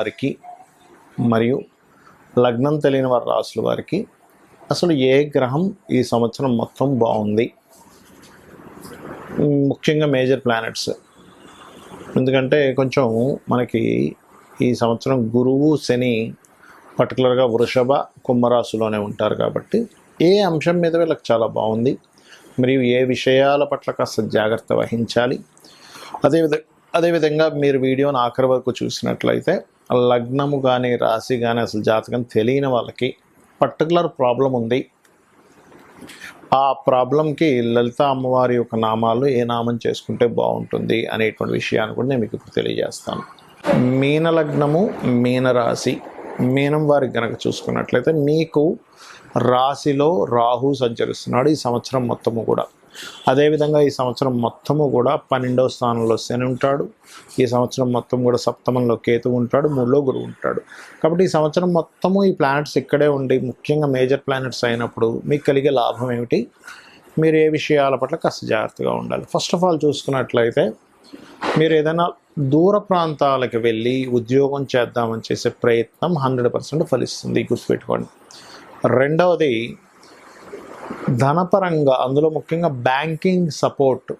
వారికి మరియు లగ్నం తెలియని వారి రాసుల వారికి అసలు ఏ గ్రహం ఈ సంవత్సరం మొత్తం బాగుంది? ముఖ్యంగా మేజర్ ప్లానెట్స్. ఎందుకంటే కొంచెం మనకి ఈ సంవత్సరం గురువు శని పర్టికులర్గా వృషభ కుంభరాశిలోనే ఉంటారు కాబట్టి ఏ అంశం మీద వీళ్ళకి చాలా బాగుంది. మరియు ఏ విషయాల పట్ల కాస్త జాగ్రత్త వహించాలి. అదేవిధ అదేవిధంగా మీరు వీడియోని ఆఖరి వరకు చూసినట్లయితే లగ్నము కానీ రాశి కానీ అసలు జాతకం తెలియని వాళ్ళకి పర్టికులర్ ప్రాబ్లం ఉంది. ఆ ప్రాబ్లంకి లలిత అమ్మవారి యొక్క నామాలు ఏ నామం చేసుకుంటే బాగుంటుంది అనేటువంటి విషయాన్ని కూడా నేను మీకు ఇప్పుడు తెలియజేస్తాను. మీన లగ్నము మీన రాశి మీనం వారికి గనక చూసుకున్నట్లయితే మీకు రాశిలో రాహు సంచరిస్తున్నాడు ఈ సంవత్సరం మొత్తము కూడా. అదేవిధంగా ఈ సంవత్సరం మొత్తము కూడా పన్నెండవ స్థానంలో శని ఉంటాడు. ఈ సంవత్సరం మొత్తం కూడా సప్తమంలో కేతు ఉంటాడు మూడులో గురువు ఉంటాడు. కాబట్టి ఈ సంవత్సరం మొత్తము ఈ ప్లానెట్స్ ఇక్కడే ఉండి ముఖ్యంగా మేజర్ ప్లానెట్స్ అయినప్పుడు మీకు కలిగే లాభం ఏమిటి? మీరు ఏ విషయాల పట్ల కాస్త జాగ్రత్తగా ఉండాలి. ఫస్ట్ ఆఫ్ ఆల్ చూసుకున్నట్లయితే మీరు ఏదైనా దూర ప్రాంతాలకు వెళ్ళి ఉద్యోగం చేద్దామని చేసే ప్రయత్నం హండ్రెడ్ పర్సెంట్ ఫలిస్తుంది. గుర్తుపెట్టుకోండి. రెండవది ధనపరంగా అందులో ముఖ్యంగా బ్యాంకింగ్ సపోర్ట్.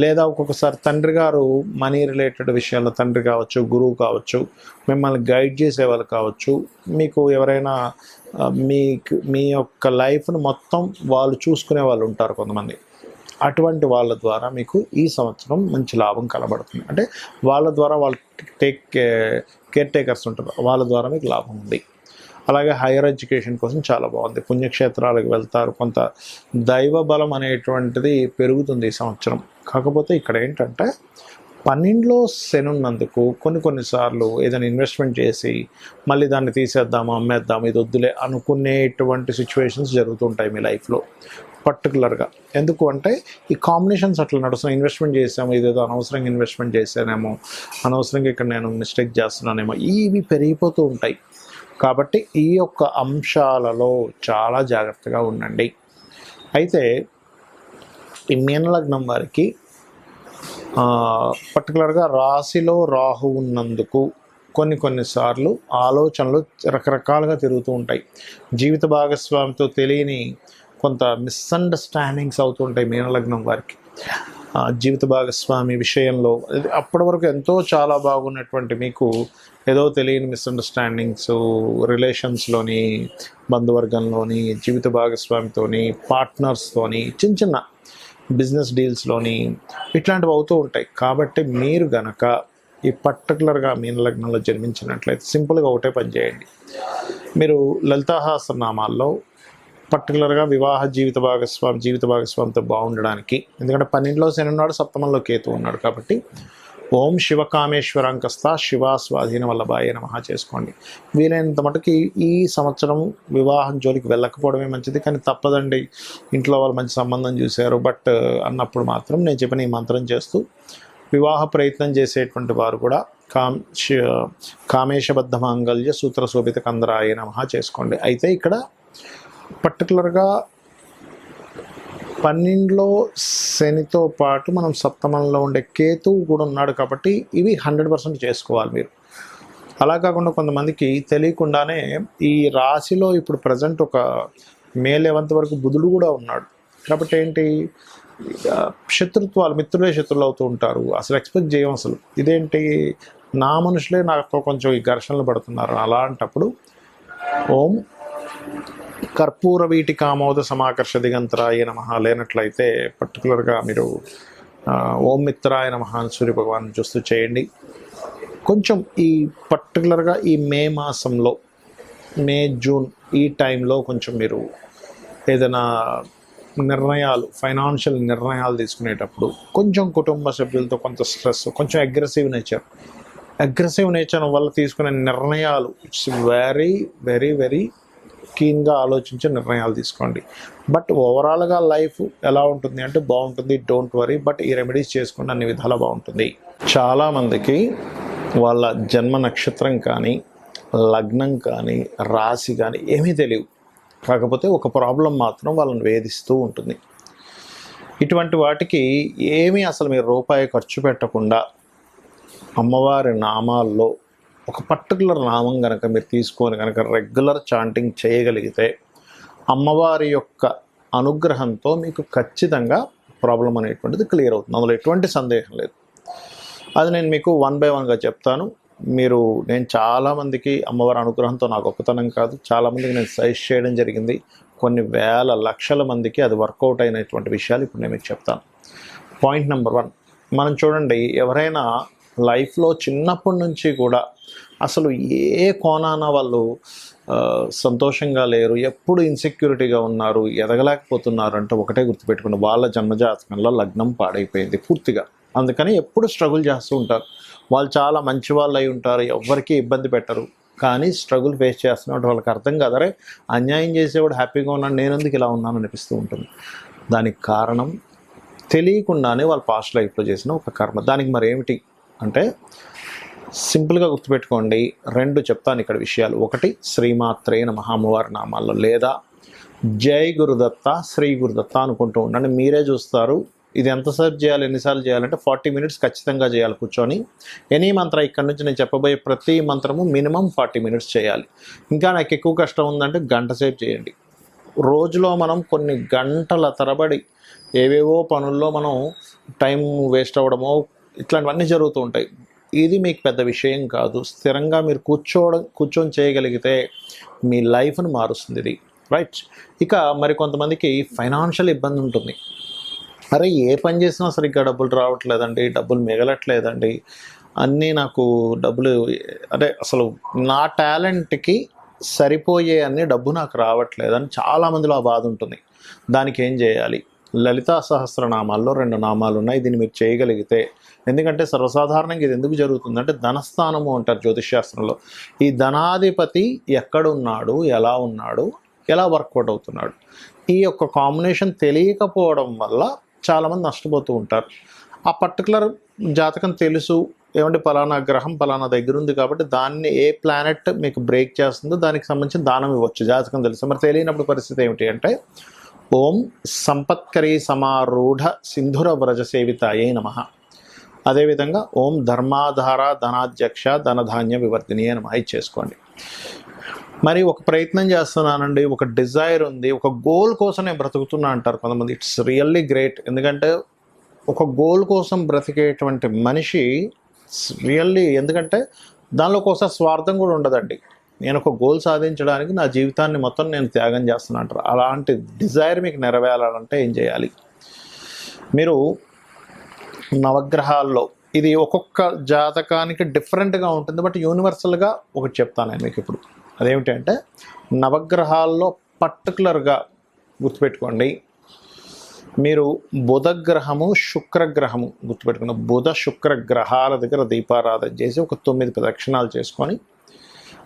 లేదా ఒక్కొక్కసారి తండ్రి గారు మనీ రిలేటెడ్ విషయాల్లో తండ్రి కావచ్చు గురువు కావచ్చు మిమ్మల్ని గైడ్ చేసేవాళ్ళు కావచ్చు మీకు ఎవరైనా మీకు మీ యొక్క లైఫ్ను మొత్తం వాళ్ళు చూసుకునే వాళ్ళు ఉంటారు కొంతమంది. అటువంటి వాళ్ళ ద్వారా మీకు ఈ సంవత్సరం మంచి లాభం కనబడుతుంది. అంటే వాళ్ళ ద్వారా వాళ్ళు టేక్ కేర్ టేకర్స్ ఉంటారు. వాళ్ళ ద్వారా మీకు లాభం ఉంది. అలాగే హైయర్ ఎడ్యుకేషన్ కోసం చాలా బాగుంది. పుణ్యక్షేత్రాలకు వెళ్తారు. కొంత దైవ బలం అనేటువంటిది పెరుగుతుంది ఈ సంవత్సరం. కాకపోతే ఇక్కడ ఏంటంటే పన్నెండులో శని ఉన్నందుకు కొన్ని కొన్నిసార్లు ఏదైనా ఇన్వెస్ట్మెంట్ చేసి మళ్ళీ దాన్ని తీసేద్దాము అమ్మేద్దాము ఇది వద్దులే అనుకునేటువంటి సిచ్యువేషన్స్ జరుగుతుంటాయి మీ లైఫ్లో పర్టికులర్గా ఎందుకు అంటే ఈ కాంబినేషన్స్ అట్లా నడుస్తున్నాయి. ఇన్వెస్ట్మెంట్ చేసాము ఇదేదో అనవసరంగా ఇన్వెస్ట్మెంట్ చేశానేమో అనవసరంగా ఇక్కడ నేను మిస్టేక్ చేస్తున్నానేమో ఇవి పెరిగిపోతూ ఉంటాయి. కాబట్టి ఈ యొక్క అంశాలలో చాలా జాగ్రత్తగా ఉండండి. అయితే ఈ మీనలగ్నం వారికి పర్టికులర్గా రాశిలో రాహు ఉన్నందుకు కొన్ని కొన్నిసార్లు ఆలోచనలు రకరకాలుగా తిరుగుతూ ఉంటాయి. జీవిత భాగస్వామితో తెలియని కొంత మిస్అండర్స్టాండింగ్స్ అవుతుంటాయి మీనలగ్నం వారికి. జీవిత భాగస్వామి విషయంలో. అప్పటి వరకు ఎంతో చాలా బాగున్నటువంటి మీకు ఏదో తెలియని మిస్అండర్స్టాండింగ్స్ రిలేషన్స్లోని బంధువర్గంలోని జీవిత భాగస్వామితోని పార్ట్నర్స్తోని చిన్న చిన్న బిజినెస్ డీల్స్లోని ఇట్లాంటివి అవుతూ ఉంటాయి. కాబట్టి మీరు గనక ఈ పర్టికులర్గా మీన లగ్నంలో జన్మించినట్లయితే సింపుల్గా ఒకటే పని చేయండి. మీరు లలితాహాసనామాల్లో పర్టికులర్గా వివాహ జీవిత భాగస్వామి జీవిత భాగస్వామితో బాగుండడానికి. ఎందుకంటే పన్నెండులో శని ఉన్నాడు సప్తమంలో కేతు ఉన్నాడు కాబట్టి ఓం శివకామేశ్వరాంకస్త శివ స్వాధీన వల్లభాయ నమః చేసుకోండి. వీలైనంత మటుకి ఈ సంవత్సరం వివాహం జోలికి వెళ్ళకపోవడమే మంచిది కానీ తప్పదండి. ఇంట్లో వాళ్ళు మంచి సంబంధం చూశారు బట్ అన్నప్పుడు మాత్రం నేను చెప్పిన ఈ మంత్రం చేస్తూ వివాహ ప్రయత్నం చేసేటువంటి వారు కూడా కామ్ కామేశబద్ధ మాంగళ్య సూత్ర శోభిత కందరాయ నమః చేసుకోండి. అయితే ఇక్కడ పర్టికులర్గా పన్నెండులో శనితో పాటు మనం సప్తమంలో ఉండే కేతువు కూడా ఉన్నాడు కాబట్టి ఇవి హండ్రెడ్ పర్సెంట్ చేసుకోవాలి మీరు. అలా కాకుండా కొంతమందికి తెలియకుండానే ఈ రాశిలో ఇప్పుడు ప్రజెంట్ ఒక మే లెవెంత్ వరకు బుధుడు కూడా ఉన్నాడు. కాబట్టి ఏంటి? శత్రుత్వాలు మిత్రులే శత్రులు అవుతూ ఉంటారు. అసలు ఎక్స్పెక్ట్ చేయం అసలు. ఇదేంటి? నా మనుషులే నాతో కొంచెం ఈ ఘర్షణలు పడుతున్నారు. అలాంటప్పుడు ఓం కర్పూర వీటి కామోద సమాకర్ష దిగంతరాయ నమ లేనట్లయితే పర్టికులర్గా మీరు ఓం మిత్రాయ నమ సూర్య భగవాన్ చూస్తూ చేయండి. కొంచెం ఈ పర్టికులర్గా ఈ మే మాసంలో మే జూన్ ఈ టైంలో కొంచెం మీరు ఏదైనా నిర్ణయాలు ఫైనాన్షియల్ నిర్ణయాలు తీసుకునేటప్పుడు కొంచెం కుటుంబ సభ్యులతో కొంత స్ట్రెస్ కొంచెం అగ్రెసివ్ నేచర్ అగ్రెసివ్ నేచర్ వల్ల తీసుకునే నిర్ణయాలు ఇట్స్ వెరీ వెరీ వెరీ కీన్గా ఆలోచించి నిర్ణయాలు తీసుకోండి. బట్ ఓవరాల్గా లైఫ్ ఎలా ఉంటుంది అంటే బాగుంటుంది డోంట్ వరీ. బట్ ఈ రెమెడీస్ చేసుకుంటే అన్ని విధాలు బాగుంటుంది. చాలామందికి వాళ్ళ జన్మ నక్షత్రం కానీ లగ్నం కానీ రాశి కానీ ఏమీ తెలియవు. కాకపోతే ఒక ప్రాబ్లం మాత్రం వాళ్ళని వేధిస్తూ ఉంటుంది. ఇటువంటి వాటికి ఏమీ అసలు మీరు రూపాయి ఖర్చు పెట్టకుండా అమ్మవారి నామాల్లో ఒక పర్టికులర్ నామం కనుక మీరు తీసుకొని కనుక రెగ్యులర్ చాంటింగ్ చేయగలిగితే అమ్మవారి యొక్క అనుగ్రహంతో మీకు ఖచ్చితంగా ప్రాబ్లం అనేటువంటిది క్లియర్ అవుతుంది. అందులో ఎటువంటి సందేహం లేదు. అది నేను మీకు వన్ బై వన్గా చెప్తాను. మీరు నేను చాలామందికి అమ్మవారి అనుగ్రహంతో నాకు గొప్పతనం కాదు. చాలామందికి నేను సజెస్ట్ చేయడం జరిగింది. కొన్ని వేల లక్షల మందికి అది వర్కౌట్ అయినటువంటి విషయాలు ఇప్పుడు నేను మీకు చెప్తాను. పాయింట్ నెంబర్ వన్ మనం చూడండి ఎవరైనా లైఫ్లో చిన్నప్పటి నుంచి కూడా అసలు ఏ కోణాన వాళ్ళు సంతోషంగా లేరు ఎప్పుడు ఇన్సెక్యూరిటీగా ఉన్నారు ఎదగలేకపోతున్నారు అంటే ఒకటే గుర్తుపెట్టుకుని వాళ్ళ జన్మజాతకంలో లగ్నం పాడైపోయింది పూర్తిగా. అందుకని ఎప్పుడు స్ట్రగుల్ చేస్తూ ఉంటారు. వాళ్ళు చాలా మంచి వాళ్ళు అయి ఉంటారు ఎవరికి ఇబ్బంది పెట్టరు. కానీ స్ట్రగుల్ ఫేస్ చేస్తున్నట్టు వాళ్ళకి అర్థం కాదరే అన్యాయం చేసేవాడు హ్యాపీగా ఉన్నాను నేను ఎందుకు ఇలా ఉన్నాను అనిపిస్తూ ఉంటుంది. దానికి కారణం తెలియకుండానే వాళ్ళ పాస్ట్ లైఫ్లో చేసిన ఒక కర్మ. దానికి మరి ఏమిటి అంటే సింపుల్గా గుర్తుపెట్టుకోండి. రెండు చెప్తాను ఇక్కడ విషయాలు. ఒకటి శ్రీమాత్రే నమ అమ్మవారి నామాల్లో లేదా జై గురుదత్త శ్రీ గురుదత్త అనుకుంటూ ఉండండి. మీరే చూస్తారు. ఇది ఎంతసేపు చేయాలి ఎన్నిసార్లు చేయాలంటే ఫార్టీ మినిట్స్ ఖచ్చితంగా చేయాలి కూర్చొని. ఎనీ మంత్రం ఇక్కడ నుంచి నేను చెప్పబోయే ప్రతి మంత్రము మినిమం ఫార్టీ మినిట్స్ చేయాలి. ఇంకా నాకు ఎక్కువ కష్టం ఉందంటే గంట సేపు చేయండి. రోజులో మనం కొన్ని గంటల తరబడి ఏవేవో పనుల్లో మనం టైం వేస్ట్ అవ్వడమో ఇట్లాంటివన్నీ జరుగుతూ ఉంటాయి. ఇది మీకు పెద్ద విషయం కాదు. స్థిరంగా మీరు కూర్చోవడం కూర్చొని చేయగలిగితే మీ లైఫ్ను మారుస్తుంది ఇది. రైట్? ఇక మరి కొంతమందికి ఫైనాన్షియల్ ఇబ్బంది ఉంటుంది. అరే ఏ పని చేసినా సరిగ్గా డబ్బులు రావట్లేదండి డబ్బులు మిగలట్లేదండి. అన్నీ నాకు డబ్బులు అదే అసలు నా టాలెంట్కి సరిపోయే అన్ని డబ్బు నాకు రావట్లేదని చాలామందిలో ఆ బాధ ఉంటుంది. దానికి ఏం చేయాలి? లలితా సహస్రనామాల్లో రెండు నామాలు ఉన్నాయి దీన్ని మీరు చేయగలిగితే. ఎందుకంటే సర్వసాధారణంగా ఇది ఎందుకు జరుగుతుందంటే ధనస్థానము అంటారు జ్యోతిష్శాస్త్రంలో. ఈ ధనాధిపతి ఎక్కడున్నాడు? ఎలా ఉన్నాడు? ఎలా వర్కౌట్ అవుతున్నాడు? ఈ యొక్క కాంబినేషన్ తెలియకపోవడం వల్ల చాలామంది నష్టపోతూ ఉంటారు. ఆ పర్టికులర్ జాతకం తెలుసు. ఏమంటే పలానా గ్రహం పలానా దగ్గర ఉంది కాబట్టి దాన్ని ఏ ప్లానెట్ మీకు బ్రేక్ చేస్తుందో దానికి సంబంధించిన దానం ఇవ్వచ్చు. జాతకం తెలుసు. మరి తెలియనప్పుడు పరిస్థితి ఏమిటి అంటే ఓం సంపత్కరీ సమారూఢ సింధుర వ్రజ సేవితాయే నమ. అదేవిధంగా ఓం ధర్మాధార ధనాధ్యక్ష ధనధాన్య వివర్ధిని అని చేసుకోండి. మరి ఒక ప్రయత్నం చేస్తున్నానండి. ఒక డిజైర్ ఉంది. ఒక గోల్ కోసం నేను బ్రతుకుతున్నా అంటారు కొంతమంది. It's really great. ఎందుకంటే ఒక గోల్ కోసం బ్రతికేటువంటి మనిషి రియల్లీ ఎందుకంటే దానిలో కోసం స్వార్థం కూడా ఉండదండి. నేను ఒక గోల్ సాధించడానికి నా జీవితాన్ని మొత్తం నేను త్యాగం చేస్తున్నా అంటారు అలాంటి డిజైర్ మీకు నెరవేరాలంటే ఏం చేయాలి? మీరు నవగ్రహాల్లో ఇది ఒక్కొక్క జాతకానికి డిఫరెంట్గా ఉంటుంది. బట్ యూనివర్సల్గా ఒకటి చెప్తాను నేను మీకు ఇప్పుడు. అదేమిటంటే నవగ్రహాల్లో పర్టికులర్గా గుర్తుపెట్టుకోండి. మీరు బుధ గ్రహము శుక్రగ్రహము గుర్తుపెట్టుకున్న బుధ శుక్ర గ్రహాల దగ్గర దీపారాధన చేసి ఒక తొమ్మిది ప్రదక్షిణాలు చేసుకొని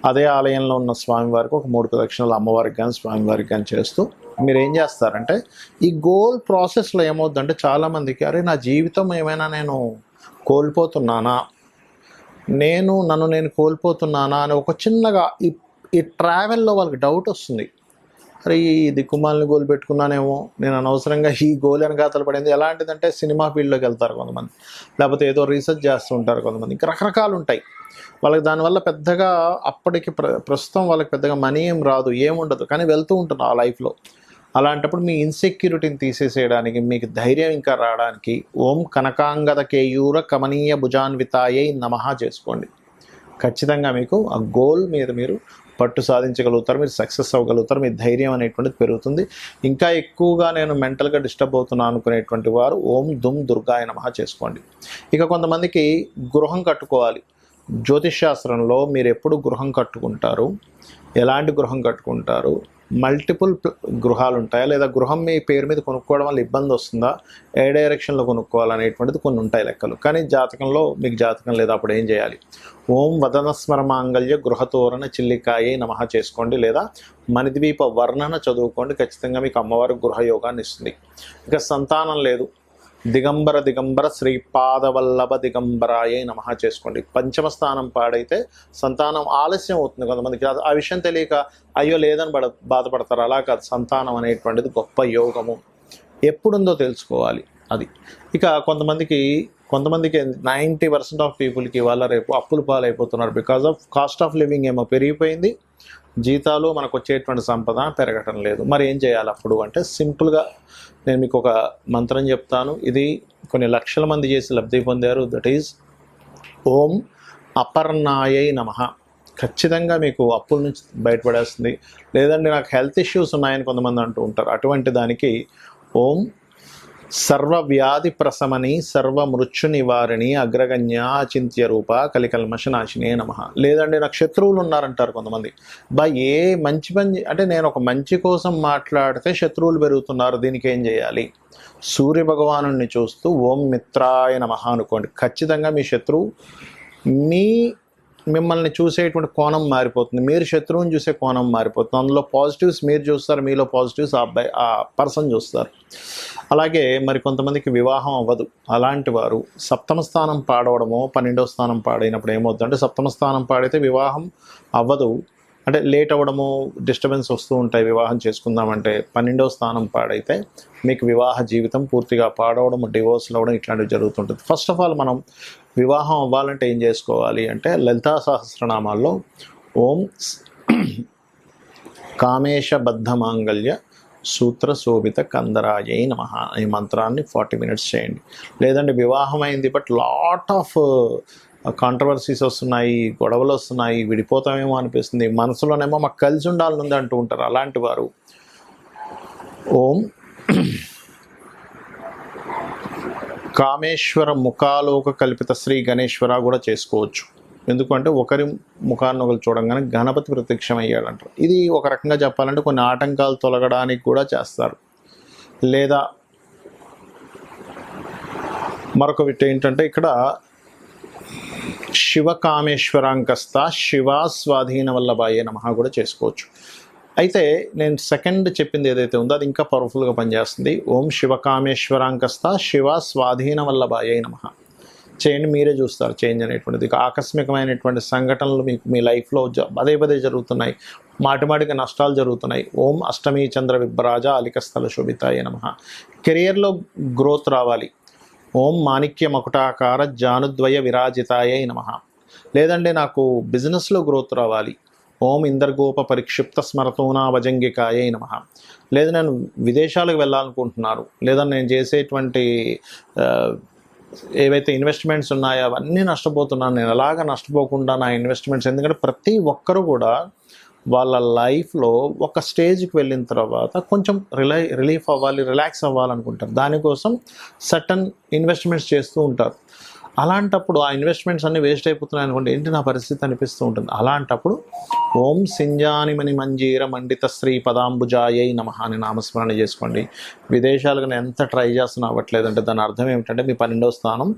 అదే ఆలయంలో ఉన్న స్వామివారికి ఒక మూడు ప్రదక్షిణలు అమ్మవారికి కానీ స్వామివారికి కానీ చేస్తూ మీరు ఏం చేస్తారంటే ఈ గోల్ ప్రాసెస్లో ఏమవుద్దంటే చాలామందికి అరే నా జీవితం ఏమైనా నేను కోల్పోతున్నానా? నేను నన్ను నేను కోల్పోతున్నానా? అని ఒక చిన్నగా ఈ ఈ ట్రావెల్లో వాళ్ళకి డౌట్ వస్తుంది. అరే ఈ దిక్కుమాలని గోల్ పెట్టుకున్నానేమో నేను అనవసరంగా ఈ గోల్ వెనకాతలు పడింది. ఎలాంటిదంటే సినిమా ఫీల్డ్లోకి వెళ్తారు కొంతమంది. లేకపోతే ఏదో రీసెర్చ్ చేస్తూ ఉంటారు కొంతమంది. ఇంకా రకరకాలు ఉంటాయి. వాళ్ళకి దానివల్ల పెద్దగా అప్పటికి ప్ర ప్రస్తుతం వాళ్ళకి పెద్దగా మనీ ఏం రాదు ఏముండదు కానీ వెళ్తూ ఉంటుంది ఆ లైఫ్లో. అలాంటప్పుడు మీ ఇన్సెక్యూరిటీని తీసేసేయడానికి మీకు ధైర్యం ఇంకా రావడానికి ఓం కనకాంగద కేయూర కమనీయ భుజాన్వితాయై నమః చేసుకోండి. ఖచ్చితంగా మీకు ఆ గోల్ మీద మీరు పట్టు సాధించగలుగుతారు మీరు సక్సెస్ అవ్వగలుగుతారు మీ ధైర్యం అనేటువంటిది పెరుగుతుంది. ఇంకా ఎక్కువగా నేను మెంటల్గా డిస్టర్బ్ అవుతున్నాను అనుకునేటువంటి వారు ఓం దుమ్ దుర్గాయ నమః చేసుకోండి. ఇక కొంతమందికి గృహం కట్టుకోవాలి. జ్యోతిష్ శాస్త్రంలో మీరు ఎప్పుడు గృహం కట్టుకుంటారు? ఎలాంటి గృహం కట్టుకుంటారు? మల్టిపుల్ గృహాలు ఉంటాయా లేదా గృహం మీ పేరు మీద కొనుక్కోవడం వల్ల ఇబ్బంది వస్తుందా? ఏ డైరెక్షన్లో కొనుక్కోవాలనేటువంటిది కొన్ని ఉంటాయి లెక్కలు. కానీ జాతకంలో మీకు జాతకం లేదా అప్పుడు ఏం చేయాలి? ఓం వదనస్మర మాంగళ్య గృహతోరణ చిల్లికాయే నమః చేసుకోండి. లేదా మణిద్వీప వర్ణన చదువుకోండి. ఖచ్చితంగా మీకు అమ్మవారి గృహయోగాన్ని ఇస్తుంది. ఇక సంతానం లేదు. దిగంబర దిగంబర శ్రీపాదవల్లభ దిగంబరాయే నమ చేసుకోండి. పంచమ స్థానం పాడైతే సంతానం ఆలస్యం అవుతుంది కొంతమందికి. అది- ఆ విషయం తెలియక అయ్యో లేదని బడ బాధపడతారు. అలా కాదు సంతానం అనేటువంటిది గొప్ప యోగము. ఎప్పుడుందో తెలుసుకోవాలి అది. ఇక కొంతమందికి కొంతమందికి నైంటీ పర్సెంట్ ఆఫ్ పీపుల్కి ఇవాళ రేపు అప్పులు పాలైపోతున్నారు because of cost of living ఏమో పెరిగిపోయింది. జీతాలు మనకు వచ్చేటువంటి సంపద పెరగటం లేదు. మరి ఏం చేయాలి అప్పుడు అంటే సింపుల్గా నేను మీకు ఒక మంత్రం చెప్తాను. ఇది కొన్ని లక్షల మంది చేసి లబ్ధి పొందారు. దట్ ఈజ్ ఓం అపర్ణాయై నమ. ఖచ్చితంగా మీకు అప్పుల నుంచి బయటపడేస్తుంది. లేదంటే నాకు హెల్త్ ఇష్యూస్ ఉన్నాయని కొంతమంది అంటూ ఉంటారు. అటువంటి దానికి ఓం సర్వ వ్యాధి సర్వమృత్యు సర్వ నివారిణి అగ్రగణ్య అచింత్య రూప కలికల్మష నాశినే నమ. లేదండి నాకు శత్రువులు ఉన్నారంటారు కొంతమంది. బా ఏ మంచి పని అంటే నేను ఒక మంచి కోసం మాట్లాడితే శత్రువులు పెరుగుతున్నారు దీనికి ఏం చేయాలి? సూర్య భగవాను చూస్తూ ఓం మిత్రాయ నమ అనుకోండి. ఖచ్చితంగా మీ శత్రువు మీ మిమ్మల్ని చూసేటువంటి కోణం మారిపోతుంది. మీరు శత్రువుని చూసే కోణం మారిపోతుంది. అందులో పాజిటివ్స్ మీరు చూస్తారు మీలో పాజిటివ్స్ ఆ అబ్బాయి ఆ పర్సన్ చూస్తారు. అలాగే మరి కొంతమందికి వివాహం అవ్వదు. అలాంటి వారు సప్తమ స్థానం పాడవడమో పన్నెండవ స్థానం పాడైనప్పుడు ఏమవుతుందంటే సప్తమ స్థానం పాడైతే వివాహం అవ్వదు. అంటే లేట్ అవ్వడము డిస్టర్బెన్స్ వస్తూ ఉంటాయి వివాహం చేసుకుందామంటే పన్నెండవ స్థానం పాడైతే మీకు వివాహ జీవితం పూర్తిగా పాడవడం డివోర్స్లు అవ్వడం ఇట్లాంటివి జరుగుతుంటుంది. ఫస్ట్ ఆఫ్ ఆల్ మనం వివాహం అవ్వాలంటే ఏం చేసుకోవాలి అంటే లలితా సహస్రనామాల్లో ఓం కామేశబద్ధ మాంగళ్య సూత్ర శోభిత కందరాయై నమ ఈ మంత్రాన్ని ఫార్టీ మినిట్స్ చేయండి. లేదంటే వివాహం అయింది బట్ లాట్ ఆఫ్ కాంట్రవర్సీస్ వస్తున్నాయి గొడవలు వస్తున్నాయి విడిపోతామేమో అనిపిస్తుంది. మనసులోనేమో మాకు కలిసి ఉండాలనుంది అంటూ ఉంటారు అలాంటి వారు. ఓం కామేశ్వర ముఖాలోక కల్పిత శ్రీ గణేశ్వర కూడా చేసుకోవచ్చు. ఎందుకంటే ఒకరి ముఖాన్ని ఒకరు చూడంగానే గణపతి ప్రత్యక్షం అయ్యాడంటారు ఇది ఒక రకంగా చెప్పాలంటే కొన్ని ఆటంకాలు తొలగడానికి కూడా చేస్తారు. లేదా మరొక విట్ ఏంటంటే ఇక్కడ శివకామేశ్వరాంకస్త శివ స్వాధీన వల్లభాయే నమ కూడా చేసుకోవచ్చు. అయితే నేను సెకండ్ చెప్పింది ఏదైతే ఉందో అది ఇంకా పవర్ఫుల్గా పనిచేస్తుంది. ఓం శివకామేశ్వరాంకస్త శివ స్వాధీన వల్లభాయే నమ. చేయండి మీరే చూస్తారు చేంజ్ అనేటువంటిది. ఆకస్మికమైనటువంటి సంఘటనలు మీకు మీ లైఫ్లో జ- పదే పదే జరుగుతున్నాయి. మాటిమాటికి నష్టాలు జరుగుతున్నాయి. ఓం అష్టమి చంద్ర విభ్రాజ అలికస్థల శోభితాయ నమ. కెరియర్లో గ్రోత్ రావాలి. ఓం మాణిక్య మకుటాకార జానుద్వయ విరాజితాయే నమ. లేదంటే నాకు బిజినెస్లో గ్రోత్ రావాలి. ఓం ఇందర్గోప పరిక్షిప్త స్మరతోనా భజంగికాయ నమ. లేదా నేను విదేశాలకు వెళ్ళాలనుకుంటున్నారు. లేదా నేను చేసేటువంటి ఏవైతే ఇన్వెస్ట్మెంట్స్ ఉన్నాయో అవన్నీ నష్టపోతున్నాను. నేను ఎలాగ నష్టపోకుండా నా ఇన్వెస్ట్మెంట్స్ ఎందుకంటే ప్రతి ఒక్కరు కూడా వాళ్ళ లైఫ్లో ఒక స్టేజ్కి వెళ్ళిన తర్వాత కొంచెం రిలై రిలీఫ్ అవ్వాలి రిలాక్స్ అవ్వాలనుకుంటారు. దానికోసం సటన్ ఇన్వెస్ట్మెంట్స్ చేస్తూ ఉంటారు. అలాంటప్పుడు ఆ ఇన్వెస్ట్మెంట్స్ అన్నీ వేస్ట్ అయిపోతున్నాయి అనుకోండి ఏంటి నా పరిస్థితి అనిపిస్తూ ఉంటుంది. అలాంటప్పుడు ఓం సింజానిమని మంజీర మండిత శ్రీ పదాంబుజాయై నమ అని నామస్మరణ చేసుకోండి. విదేశాలకు నేను ఎంత ట్రై చేస్తున్నా అవ్వట్లేదంటే దాని అర్థం ఏమిటంటే మీ పన్నెండవ స్థానం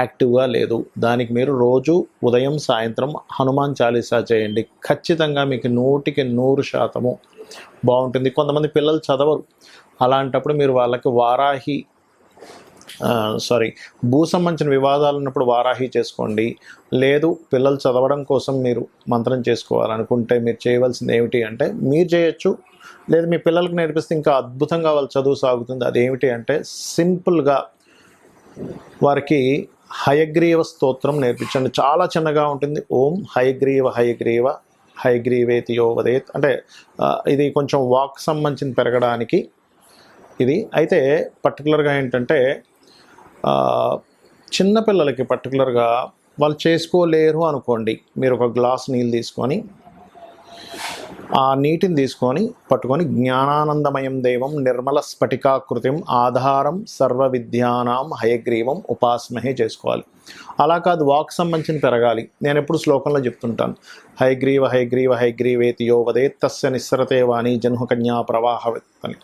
యాక్టివ్గా లేదు. దానికి మీరు రోజు ఉదయం సాయంత్రం హనుమాన్ చాలీసా చేయండి. ఖచ్చితంగా మీకు నూటికి నూరు శాతము బాగుంటుంది. కొంతమంది పిల్లలు చదవరు. అలాంటప్పుడు మీరు వాళ్ళకి వారాహి సారీ భూ సంబంధించిన వివాదాలు ఉన్నప్పుడు వారాహి చేసుకోండి. లేదు పిల్లలు చదవడం కోసం మీరు మంత్రం చేసుకోవాలనుకుంటే మీరు చేయవలసింది ఏమిటి అంటే మీరు చేయొచ్చు. లేదు మీ పిల్లలకు నేర్పిస్తే ఇంకా అద్భుతంగా వాళ్ళ చదువు సాగుతుంది. అదేమిటి అంటే సింపుల్గా వారికి హయగ్రీవ స్తోత్రం నేర్పించండి. చాలా చిన్నగా ఉంటుంది. ఓం హయగ్రీవ హయగ్రీవ హయగ్రీవేతి యోవదేత్ అంటే ఇది కొంచెం వాక్ సంబంధించిన పెరగడానికి ఇది. అయితే పర్టికులర్గా ఏంటంటే చిన్నపిల్లలకి పర్టికులర్గా వాళ్ళు చేసుకోలేరు అనుకోండి. మీరు ఒక గ్లాస్ నీళ్ళు తీసుకొని ఆ నీటిని తీసుకొని పట్టుకొని జ్ఞానానందమయం దేవం నిర్మల స్ఫటికాకృతిం ఆధారం సర్వ విద్యానాం హయగ్రీవం ఉపాస్మహే చేసుకోవాలి. అలా కాదు వాక్ సంబంధించిన పెరగాలి. నేను ఎప్పుడు శ్లోకంలో చెప్తుంటాను. హయగ్రీవ హయగ్రీవ హయగ్రీవేతి యో వదే తస్య నిస్సరతే వాణి జన్మకన్యా ప్రవాహ అని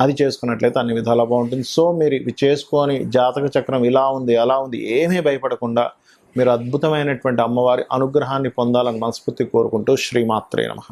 అది చేసుకున్నట్లయితే అన్ని విధాలా బాగుంటుంది. సో మీరు ఇవి చేసుకొని జాతక చక్రం ఇలా ఉంది అలా ఉంది ఏమీ భయపడకుండా మీరు అద్భుతమైనటువంటి అమ్మవారి అనుగ్రహాన్ని పొందాలని మనస్ఫూర్తి కోరుకుంటూ శ్రీమాత్రే నమ.